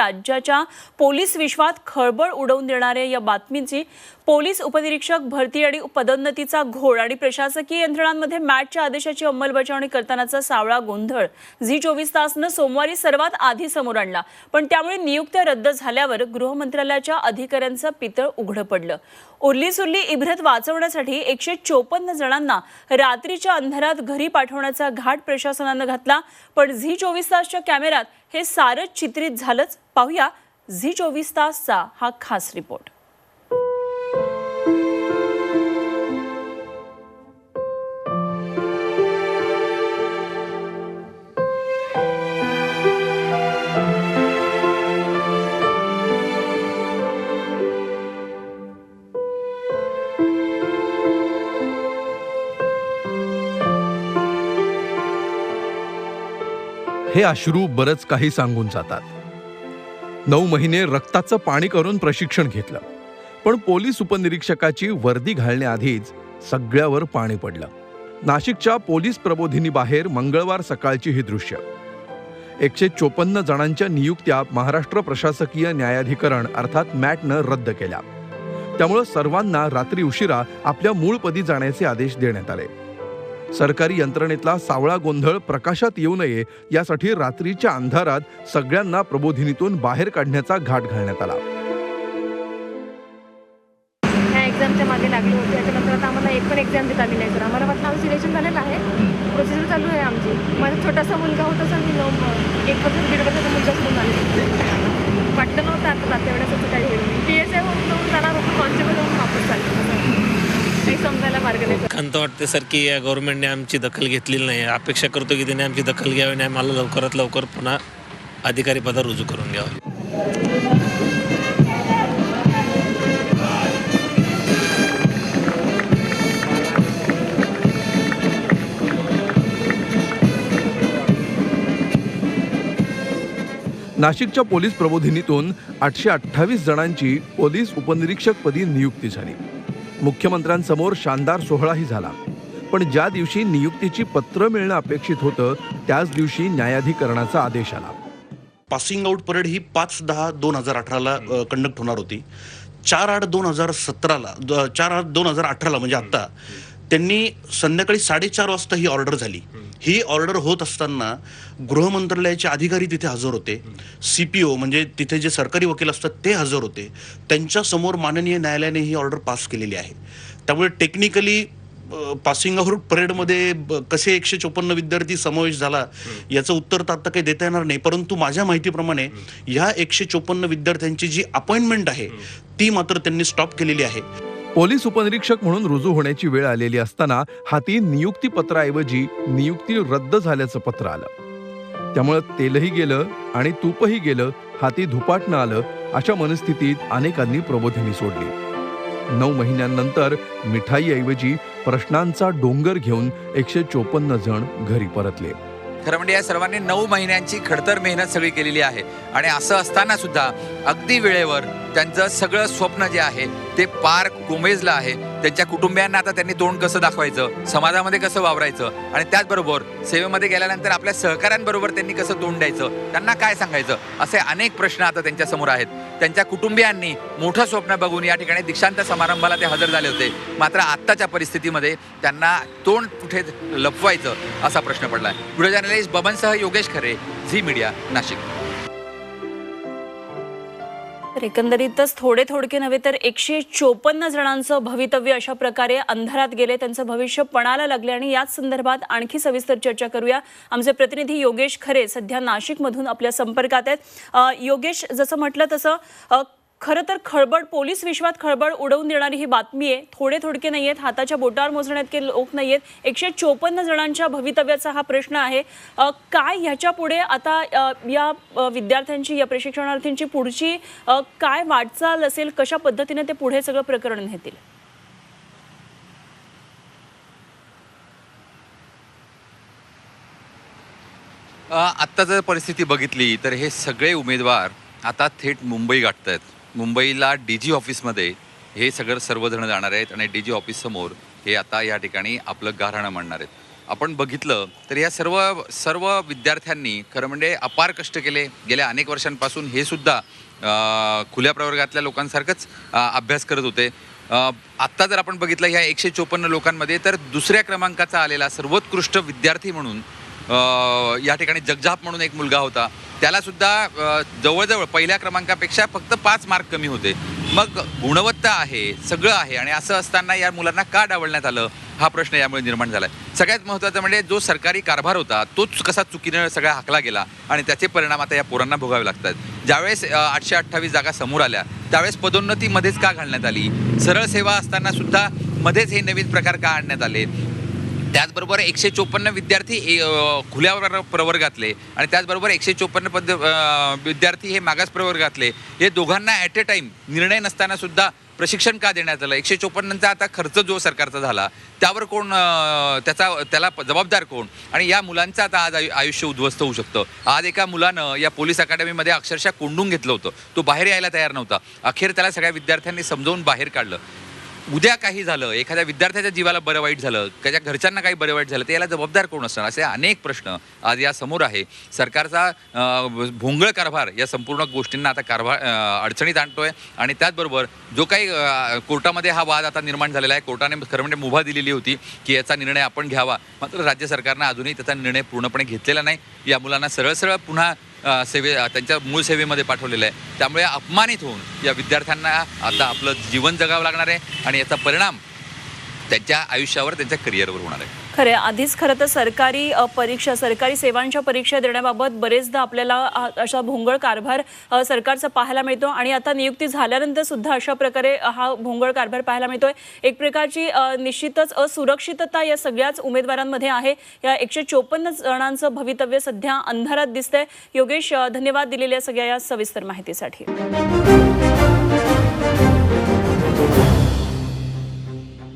राज्याच्या पोलीस विश्वात खळबळ उडवून देणाऱ्या या बातमीची पोलीस उपनिरीक्षक भरती आणि पदोन्नतीचा घोळ आणि प्रशासकीय यंत्रणांमध्ये मॅटच्या आदेशाची अंमलबजावणी करतानाचा सावळा गोंधळ. झी चोवीस तासनं सोमवारी सर्वात आधी समोर आणला पण त्यामुळे नियुक्त्या रद्द झाल्यावर गृहमंत्रालयाच्या अधिकाऱ्यांचं पितळ उघडं पडलं. उरली सुरली इब्रत वाचवण्यासाठी एकशे चोपन्न जणांना रात्रीच्या अंधारात घरी पाठवण्याचा घाट प्रशासनानं घातला पण झी चोवीस तासच्या कॅमेऱ्यात हे सारंच चित्रित झालंच पाहूया झी चोवीस तासचा हा खास रिपोर्ट. हे अश्रू बरंच काही सांगून जातात. नऊ महिने रक्ताचं पाणी करून प्रशिक्षण घेतलं. पण पोलीस उपनिरीक्षकाची वर्दी घालण्याआधीच सगळ्यावर पाणी पडलं. नाशिकच्या पोलीस प्रबोधिनी बाहेर मंगळवार सकाळची ही दृश्य. एकशे चोपन्न जणांच्या नियुक्त्या महाराष्ट्र प्रशासकीय न्यायाधिकरण अर्थात मॅटनं रद्द केल्या. त्यामुळं सर्वांना रात्री उशिरा आपल्या मूळ पदी जाण्याचे आदेश देण्यात आले. सरकारी यंत्रणेतला सावळा गोंधळ प्रकाशात येऊ नये यासाठी रात्रीच्या अंधारात सगळ्यांना प्रबोधिनीतून बाहेर काढण्याचा घाट घालण्यात आला. ह्या एक्झामच्या मागे लागली होती. त्याच्यानंतर आता आम्हाला एक पण एक्झाम देता आली नाही तर आम्हाला वाटलं आमचं सिलेक्शन झालेलं आहे. प्रोसिजर चालू आहे आमची. माझा छोटासा मुलगा होता सर. मी नऊ एक वर्ष दीड वर्षाचा मुलगा सोडून आले. वाटलं नव्हतं आता जाते असं काही होईल पी एस आय होऊन जाऊन जाणार होतं कॉन्स्टेबल होऊन वापस चाललं काही समजायला मार्ग नाही सर खंत वाटते सर की या गव्हर्नमेंटने आमची दखल घेतलेली नाही. अपेक्षा करतो की त्याने आमची दखल घ्यावी आणि आम्हाला लवकरात लवकर पुन्हा अधिकारी पदा रुजू करून घ्यावं. नाशिकच्या पोलीस प्रबोधिनीतून आठशे अठ्ठावीस जणांची पोलीस उपनिरीक्षकपदी नियुक्ती झाली. मुख्यमंत्र्यांसमोर शानदार सोहळाही झाला. पण ज्या दिवशी नियुक्तीची पत्र मिळणं अपेक्षित होतं त्याच दिवशी न्यायाधिकरणाचा आदेश आला. पासिंग आउट परेड ही पाच दहा दोन हजार अठराला कंडक्ट होणार होती. चार आठ दोन हजार सतराला द- चार आठ दोन हजार अठराला म्हणजे आत्ता त्यांनी संध्याकाळी साडेचार वाजता ही ऑर्डर झाली. ही ऑर्डर होत असताना गृहमंत्रालयाचे अधिकारी तिथे हजर होते. सी पी ओ म्हणजे तिथे जे सरकारी वकील असतात ते हजर होते. त्यांच्यासमोर माननीय न्यायालयाने ही ऑर्डर पास केलेली आहे. त्यामुळे टेक्निकली पासिंग आउट परेडमध्ये ब- कसे एकशे चोपन्न विद्यार्थी समावेश झाला याचं उत्तर तर आता काही देता येणार नाही. परंतु माझ्या माहितीप्रमाणे ह्या एकशे चोपन्न विद्यार्थ्यांची जी अपॉइंटमेंट आहे ती मात्र त्यांनी स्टॉप केलेली आहे. पोलीस उपनिरीक्षक म्हणून रुजू होण्याची वेळ आलेली असताना हाती नियुक्ती पत्राऐवजी नियुक्ती रद्द झाल्याचं पत्र आलं. त्यामुळं तेलही गेलं आणि तूपही गेलं हाती धुपाटणं आलं अशा मनस्थितीत अनेकांनी प्रबोधिनी सोडली. नऊ महिन्यांनंतर मिठाईऐवजी प्रश्नांचा डोंगर घेऊन एकशे चोपन्न जण घरी परतले. खरं म्हणजे या सर्वांनी नऊ महिन्यांची खडतर मेहनत सगळी केलेली आहे. आणि असं असताना सुद्धा अगदी वेळेवर त्यांचं सगळं स्वप्न जे आहे ते पार कोमेजलं आहे. त्यांच्या कुटुंबियांना आता त्यांनी तोंड कसं दाखवायचं समाजामध्ये कसं वावरायचं आणि त्याचबरोबर सेवेमध्ये गेल्यानंतर आपल्या सहकाऱ्यांबरोबर त्यांनी कसं तोंड द्यायचं त्यांना काय सांगायचं असे अनेक प्रश्न आता त्यांच्यासमोर आहेत. त्यांच्या कुटुंबियांनी मोठं स्वप्न बघून या ठिकाणी दीक्षांत समारंभाला ते हजर झाले होते. मात्र आत्ताच्या परिस्थितीमध्ये त्यांना तोंड कुठे लपवायचं असा प्रश्न पडला आहे व्हिडिओ जर्नलिस्ट बबनसह योगेश खरे झी मीडिया नाशिक. तर एकंदरीतच थोडे थोडके नव्हे तर एकशे चोपन्न जणांचं भवितव्य अशा प्रकारे अंधारात गेले. त्यांचं भविष्य पणाला लागले आणि याच संदर्भात आणखी सविस्तर चर्चा करूया. आमचे प्रतिनिधी योगेश खरे सध्या नाशिकमधून आपल्या संपर्कात आहेत. योगेश जसं म्हटलं तसं खरं तर खळबळ पोलीस विश्वात खळबळ उडवून देणारी ही बातमी आहे. थोडे थोडके नाही आहेत हाताच्या बोटावर मोजण्यातके लोक नाही आहेत. एकशे चोपन्न जणांच्या भवितव्याचा हा प्रश्न आहे. काय ह्याच्या पुढे आता या विद्यार्थ्यांची या प्रशिक्षणार्थींची पुढची काय वाटचाल असेल कशा पद्धतीने ते पुढे सगळं प्रकरण नेतील? आत्ता जर परिस्थिती बघितली तर हे सगळे उमेदवार आता थेट मुंबई गाठत आहेत मुंबईला डी जी ऑफिसमध्ये हे सगळं सर्वजण जाणार आहेत आणि डी जी ऑफिससमोर हे आता या ठिकाणी आपलं गारहाणं मांडणार आहेत. आपण बघितलं तर या सर्व सर्व विद्यार्थ्यांनी खरं म्हणजे अपार कष्ट केले. गेल्या अनेक वर्षांपासून हे सुद्धा खुल्या प्रवर्गातल्या लोकांसारखंच अभ्यास करत होते. आत्ता जर आपण बघितलं ह्या एकशे चोपन्न लोकांमध्ये तर दुसऱ्या क्रमांकाचा आलेला सर्वोत्कृष्ट विद्यार्थी म्हणून या ठिकाणी जगजाप म्हणून एक मुलगा होता. त्याला सुद्धा जवळजवळ पहिल्या क्रमांकापेक्षा फक्त पाच मार्क कमी होते. मग गुणवत्ता आहे सगळं आहे आणि असं असताना या मुलांना का डावलण्यात आलं? हा प्रश्न यामुळे निर्माण झाला सगळ्यात महत्त्वाचं म्हणजे जो सरकारी कारभार होता तोच कसा चुकीनं सगळा हाकला गेला आणि त्याचे परिणाम आता या पोरांना भोगावे लागतात. ज्यावेळेस आठशे अठ्ठावीस जागा समोर आल्या त्यावेळेस पदोन्नतीमध्येच का घालण्यात आली? सरळ सेवा असताना सुद्धा मध्येच हे नवीन प्रकार का आणण्यात आले त्याचबरोबर एकशे चोपन्न विद्यार्थी खुल्या प्रवर्गातले आणि त्याचबरोबर एकशे चोपन्न पद विद्यार्थी हे मागास प्रवर्गातले हे दोघांना ॲट ए टाईम निर्णय नसताना सुद्धा प्रशिक्षण का देण्यात आलं? एकशे चोपन्नचा आता खर्च जो सरकारचा झाला त्यावर कोण त्याचा त्याला जबाबदार कोण? आणि या मुलांचं आता आज आयु- आयुष्य उद्ध्वस्त होऊ शकतं. आज एका मुलानं या पोलीस अकॅडमीमध्ये अक्षरशः कोंडून घेतलं होतं. तो बाहेर यायला तयार नव्हता. अखेर त्याला सगळ्या विद्यार्थ्यांनी समजावून बाहेर काढलं. उद्या काही झालं एखाद्या विद्यार्थ्याच्या जीवाला बरं वाईट झालं त्याच्या घरच्यांना काही बरं वाईट झालं तर याला जबाबदार कोण असणार? असे अनेक प्रश्न आज या समोर आहे. सरकारचा भोंगळ कारभार या संपूर्ण गोष्टींना आता कारभार अडचणीत आणतोय. आणि त्याचबरोबर जो काही कोर्टामध्ये हा वाद आता निर्माण झालेला आहे कोर्टाने खरं म्हणजे मुभा दिलेली होती की याचा निर्णय आपण घ्यावा. मात्र राज्य सरकारनं अजूनही त्याचा निर्णय पूर्णपणे घेतलेला नाही. या मुलांना सरळ सरळ पुन्हा सेवे त्यांच्या मूळ सेवेमध्ये पाठवलेलं आहे. त्यामुळे अपमानित होऊन या विद्यार्थ्यांना आता आपलं जीवन जगावं लागणार आहे आणि याचा परिणाम त्यांच्या आयुष्यावर त्यांच्या करिअरवर होणार आहे. खरे आधीच खरं तर सरकारी परीक्षा सरकारी सेवांच्या परीक्षा देण्याबाबत बरेचदा आपल्याला अशा भोंगळ कारभार सरकारचा पाहायला मिळतो आणि आता नियुक्ती झाल्यानंतर सुद्धा अशा प्रकारे हा भोंगळ कारभार पाहायला मिळतोय. एक प्रकारची निश्चितच असुरक्षितता या सगळ्याच उमेदवारांमध्ये आहे. या एकशे चोपन्न जणांचं भवितव्य सध्या अंधारात दिसतंय. योगेश धन्यवाद दिलेल्या सगळ्या या सविस्तर माहितीसाठी.